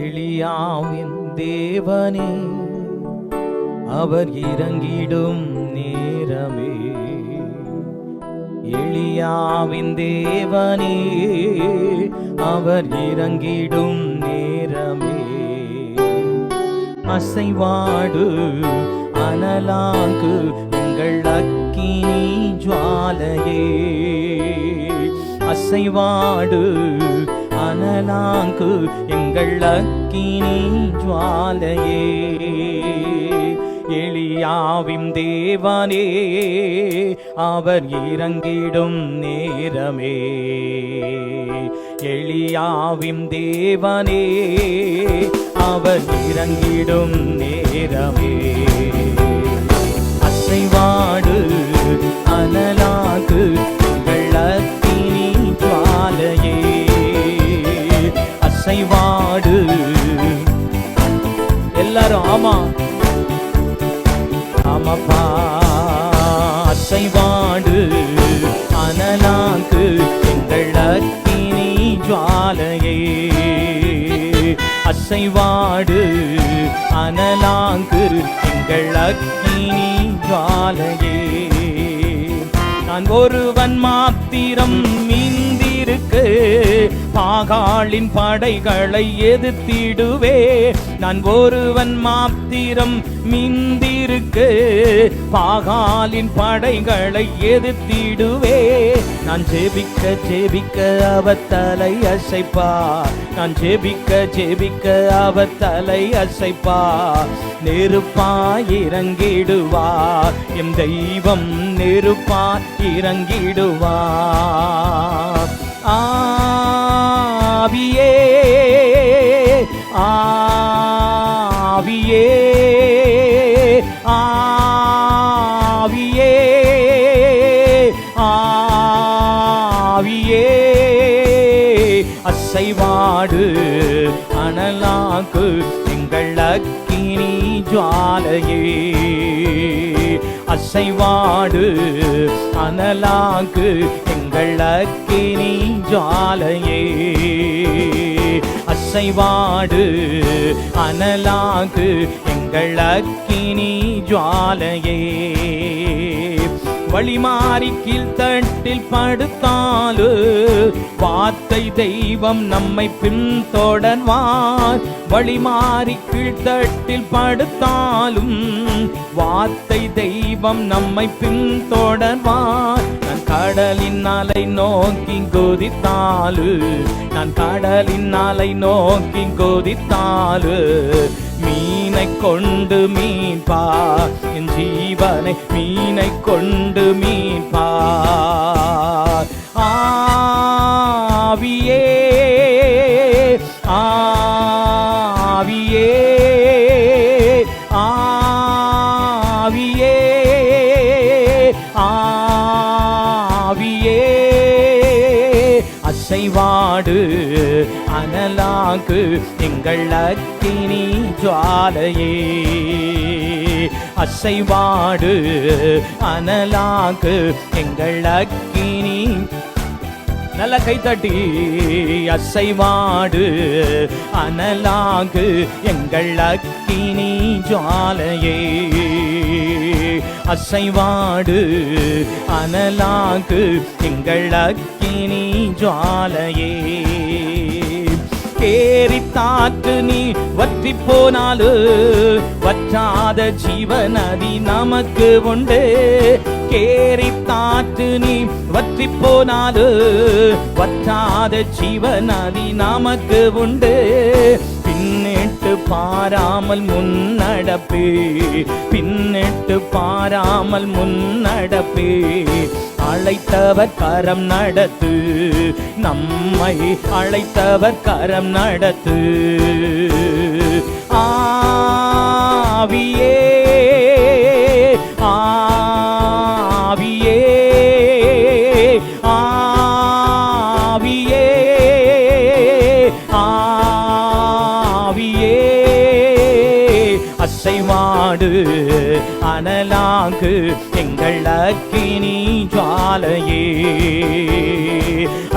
எளியாவின் தேவனே அவர் இறங்கிடும் நேரமே. எளியாவின் தேவனே அவர் இறங்கிடும் நேரமே. அசைவாடு அனலாங்கு எங்கள் அக்கினி ஜுவாலையே. அசைவாடு அனலாங்கு எங்கள் அக்கினி ஜுவாலையே. எளியாவின் தேவனே அவர் இறங்கிடும் நேரமே. எளியாவின் தேவனே அவர் இறங்கிடும் நேரமே. அசைவாடு அனலாகு எங்கள் அசைவாடு அனலாங்கு எங்கள் அக்கினி ஜாலையே. நான் ஒருவன் மாத்திரம் மீந்திருக்கு பாகாளின் படைகளை எதிர்த்திடுவே. நான் ஒருவன் மாத்திரம் மிந்திருக்கு பாகாலின் படைகளை எதிர்த்திடுவே. நான் ஜெபிக்க ஜெபிக்க அவர் தலை அசைப்பா. நான் ஜெபிக்க ஜெபிக்க அவர் தலை அசைப்பா. நெருப்பா இறங்கிடுவா. எம் தெய்வம் நெருப்பா இறங்கிடுவா. அசைவாடு அனலாக்கு எங்கள் அக்கினி ஜுவாலையே. அசைவாடு அனலாக்கு எங்கள் அக்கினி ஜுவாலையே. அசைவாடு அனலாக்கு எங்கள் அக்கினி ஜுவாலையே. வழிமாறி கீழ்த்தட்டில் படுத்தாலு. வார்த்தை தெய்வம் நம்மை பின்தொடர்வார். வழிமாறி கீழ்த்தட்டில் படுத்தாலும் வார்த்தை தெய்வம் நம்மை பின்தொடர்வார். நான் கடலின் அலை நோக்கி கொதித்தாலு. நான் கடலின் அலை நோக்கி கொதித்தாலு. மீனை கொண்டு மீன்பா. என் ஜீவனை மீனை கொண்டு மீன்பா. ஆவியே ஆவியே ஆவியே ஆவியே. அசைவாடு அனலாக்கு எங்கள் ஜுவாலையே. அசைவாடு அனலாக்கு எங்கள் அக்கினி. நல்ல கைத்தட்டி அசைவாடு அனலாகு எங்கள் அக்கினி ஜாலையே அசைவாடு அனலாகு எங்கள் அக்கினி ஜாலையே கேரித்தாற்று நீ வற்றி போனாலு வற்றாத ஜீவநதி நமக்கு உண்டு. கேரித்தாற்று நீ வற்றி போனாலு வற்றாத ஜீவநதி நமக்கு உண்டு. பின்னிட்டு பாராமல் முன்னடப்பு பின்னிட்டு பாராமல் முன்னடப்பு அழைத்தவர் கரம் நடத்து நம்மை அழைத்தவர் கரம் நடத்து. அனலாங்கு எங்கள் அக்கினி ஜாலையே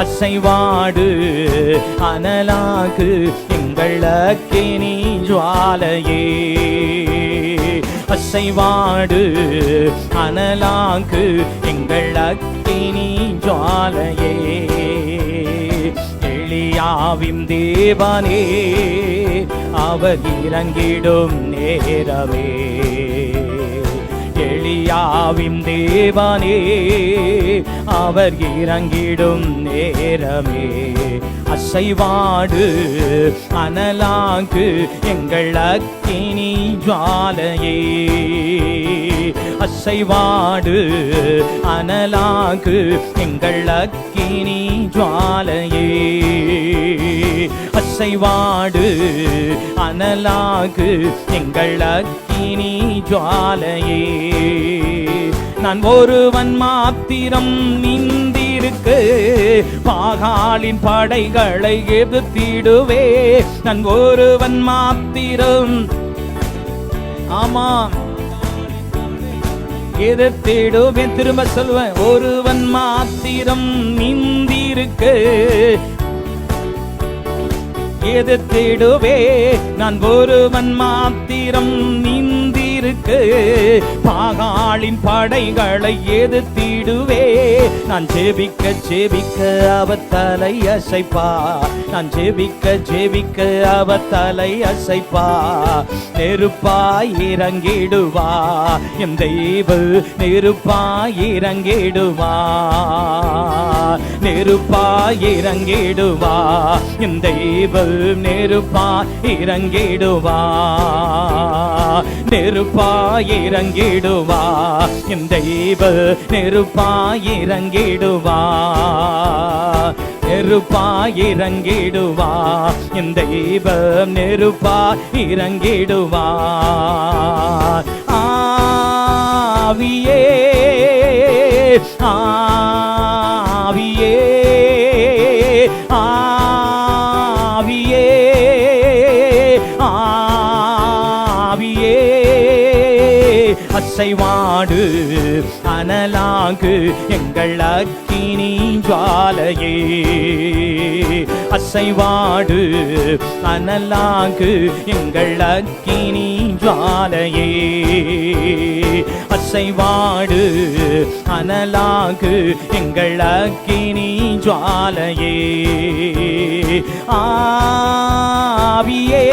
அசைவாடு அனலாக்கு எங்கள் அக்கினி ஜுவாலையே. அசைவாடு அனலாக்கு எங்கள் அக்கினி ஜுவாலையே. எளியாவின் தேவனே அவர் இறங்கிடும் நேரமே. எளியாவின் தேவனே அவர் இறங்கிடும் நேரமே. அசைவாடு அனலாக்கு எங்கள் அக்கினி ஜாலையே அசைவாடு அனலாக்கு எங்கள் அக்கினி ஜாலையே அசைவாடு அனலாகு எங்கள் அக்கினி ஜுவாலையே. நான் ஒருவன் மாத்திரம் நிந்திருக்கு. பாகாலின் படைகளை எதிர்த்திடுவே. நான் ஒருவன் மாத்திரம் ஆமா. எதிர்த்திடுவேன். திரும்ப சொல்வேன். ஒருவன் மாத்திரம் நிந்திருக்கு. எதிர்த்திடுவே. நான் ஒருவன் மாத்திரம் இருக்கு. பாகாளின் படைகளை எதிர்த்திடுவே. நான் ஜெபிக்க ஜெபிக்க அவ தலை அசைப்பா. நான் ஜெபிக்க ஜெபிக்க அவ தலை அசைப்பா. நெருப்பாய் இறங்கிடுவா. என் தெய்வ நெருப்பாய் இறங்கிடுவா. நெருப்பாய் இறங்கிடுவா. என் தெய்வ நெருப்பாய் இறங்கிடுவா. நெருப்பாயிரங்கிடுவா. என் தெய்வ நெருப்பாயிரங்கிடுவா. நெருப்பா இறங்கிடுவா என் தெய்வம் நெருப்பா இறங்கிடுவா ஆவியே ஆ அனலாகு எங்கள் அக்கினி ஜுவாலையே. அசைவாடு அனலாகு எங்கள் அக்கினி ஜுவாலையே. அசைவாடு அனலாகு எங்கள் அக்கினி ஜுவாலையே. ஆவியே.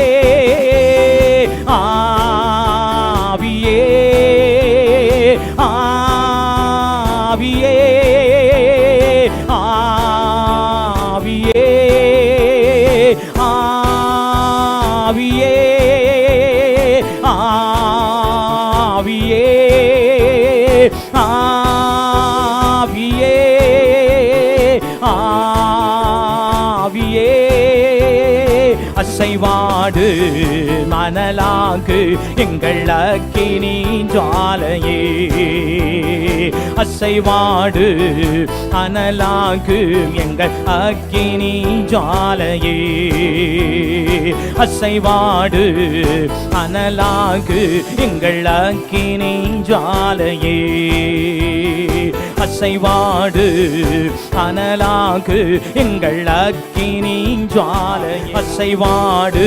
A மணலாகு எங்கள் அக்கினி ஜாலையே அசைவாடு அனலாக்கு எங்கள் அக்கினி ஜாலையே அசைவாடு அனலாகு. எங்கள் அக்கினி ஜாலையே அசைவாடு அனலாகு எங்கள் அக்கினி ஜுவாலை அசைவாடு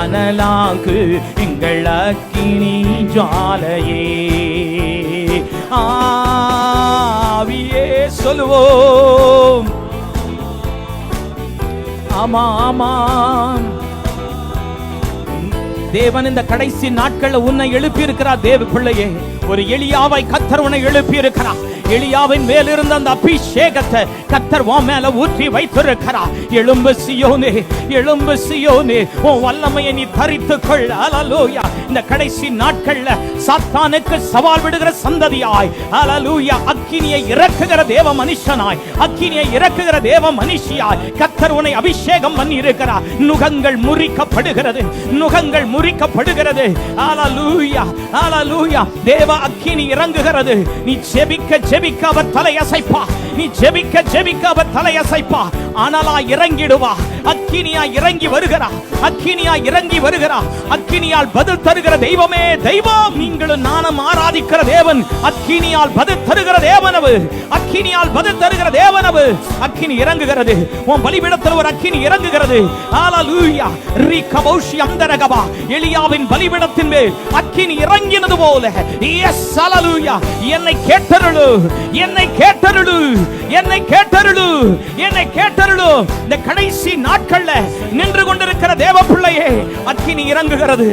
அனலாகு எங்கள் அக்கினி ஜுவாலையே. ஆவியே சொல்லுவோம். ஆமா தேவன் இந்த கடைசி நாட்கள்ல உன்னை எழுப்பி இருக்கிறார் தேவ பிள்ளையே. ஒரு எளியாவை கத்தர் உன்னை எழுப்பி இருக்கிறார் எளியாவின் மேல் இருந்த அந்த அபிஷேகத்தை கத்தர் உன் மேல ஊற்றி வைத்திருக்கிறார். எழும்பு சியோனே எழும்பு சியோனே உன் வல்லமையை நீ தரித்துக் கொள். அலலூயா இந்த கடைசி நாட்கள்ல சாத்தானுக்கு சவால் விடுகிற சந்ததியாய் அலலூயா அக்கினியை இறக்குகிற தேவ மனுஷனாய் அக்கினியை இறக்குகிற தேவ மனுஷியாய் கத்தர் உன்னை அபிஷேகம் பண்ணி இருக்கிறார் நுகங்கள் முறிக்கப்படுகிறது நுகங்கள் முறிக்கப்படுகிறது. அலலூயா அலலூயா தேவ அக்கினி இறங்குகிறது. நீ ஜெபிக்க ஜெபிக்க அவர் தலையசைப்பா நீ ஜெபிக்க ஜெபிக்க அவர் தலையசைப்பா ஆனாலா இறங்கிடுவா. அக்கினியா இறங்கி வருகிறா அக்கினியா இறங்கி வருகிறா அக்கினியால் பதில் தருகிற தெய்வமே தெய்வம். நீங்களும் நானும் ஆராதிக்கிற தேவன். அக்கினியால் பதில் தருகிற தேவனவு. அக்கினியால் பதில் தருகிற தேவனவு. அக்கினி இறங்குகிறது. உன் பலிபீடத்தில் ஒரு அக்கினி இறங்குகிறது. ஹalleluya ரிகபௌஷி அந்தரகபா. எலியாவின் பலிபீடத்தின் மேல் அக்கினி இறங்கினது போல. எஸ் ஹalleluya என்னை கேட்டருளு. என்னை கேட்டருளு. என்னை கேட்டருளு. என்னை கேட்டருளு. இந்த கடைசி நாட்கள்ல நின்று கொண்டிருக்கிற தேவ பிள்ளையே அக்கினி இறங்குகிறது.